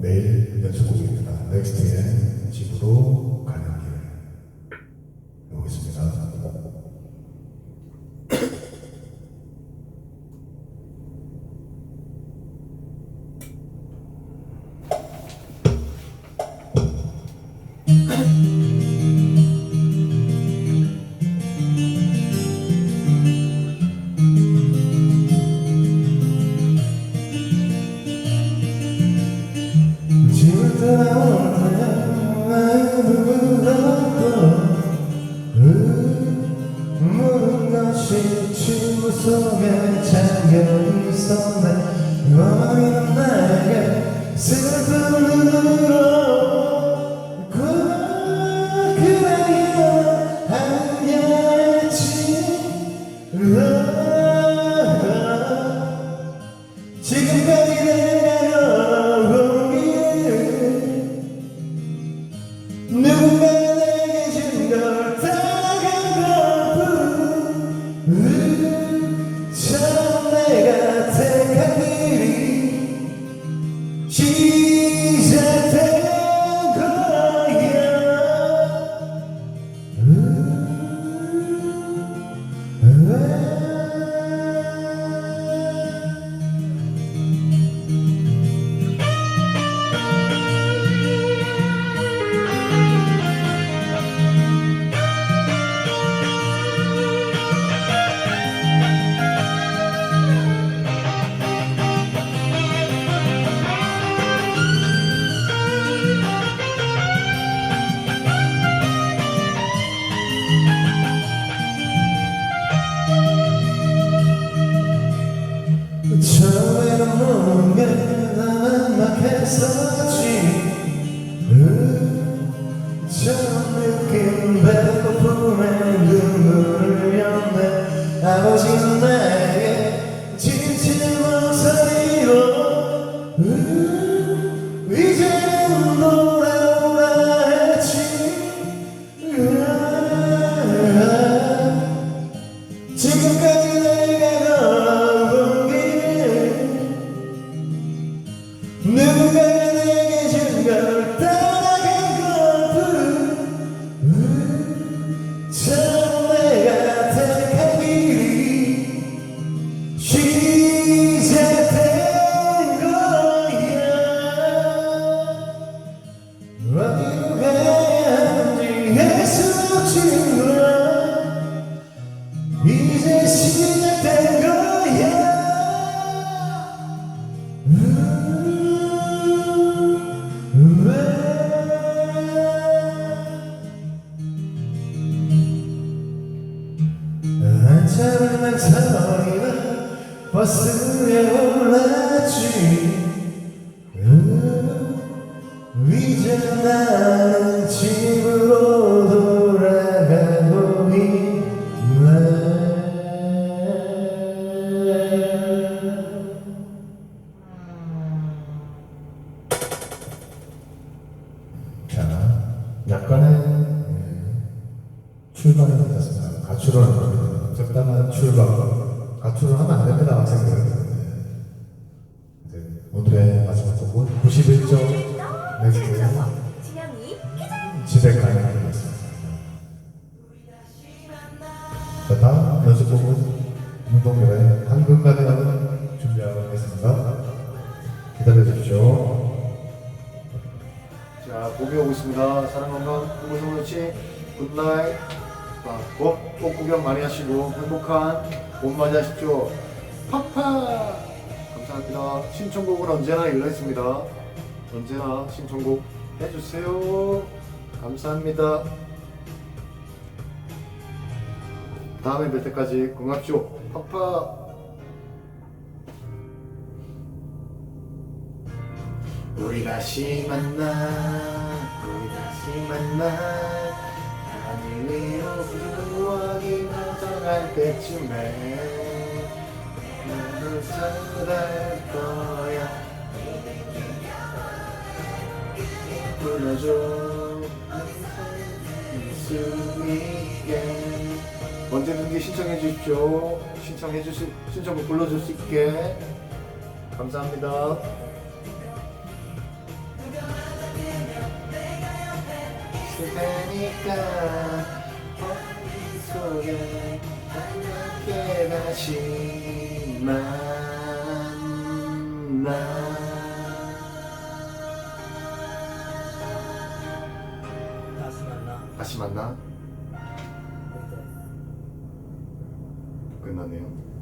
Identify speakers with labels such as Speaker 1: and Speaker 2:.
Speaker 1: 내일 연습곡입니다. 넥스트의 집으로 가는 것이 침묵 속에 잠겨 있었네. 너는 나에게 슬픈 눈으로 이제 시작된 거야. 버스에 올랐지. 음, 이제 나는 집 출발을 했습니다. 가출을. 적당한 출발. 가출을 하면 안 됩니다, 학생들. 네. 이제 오늘의 마지막 곡은 91점 넥스트
Speaker 2: 진영이
Speaker 1: 집에. 자, 다음 연습곡은 운동열의 한금가대하는 준비하겠습니다. 기다려 주십시오.
Speaker 3: 자, 봄이 오고 있습니다. 사랑 건강, 홍보성로치 굿나잇. 자, 곧, 꽃 구경 많이 하시고 행복한 봄 맞이하십시오. 팍팍! 감사합니다. 신청곡은 언제나 열려 있습니다. 언제나 신청곡 해주세요. 감사합니다. 다음에 뵐 때까지 건강하십시오. 팍팍! 우리 다시 만나 우리 다시 만나 위로 부르기 나타날 때쯤에 너를 찾아갈 거야. 언제든지 신청해 주십시오. 신청해 주시 신청곡 불러줄 수 있게. 감사합니다
Speaker 1: 테니까 머릿속에 함께 다시 만나.
Speaker 2: 다시 만나.
Speaker 1: 다시 만나 끝났네요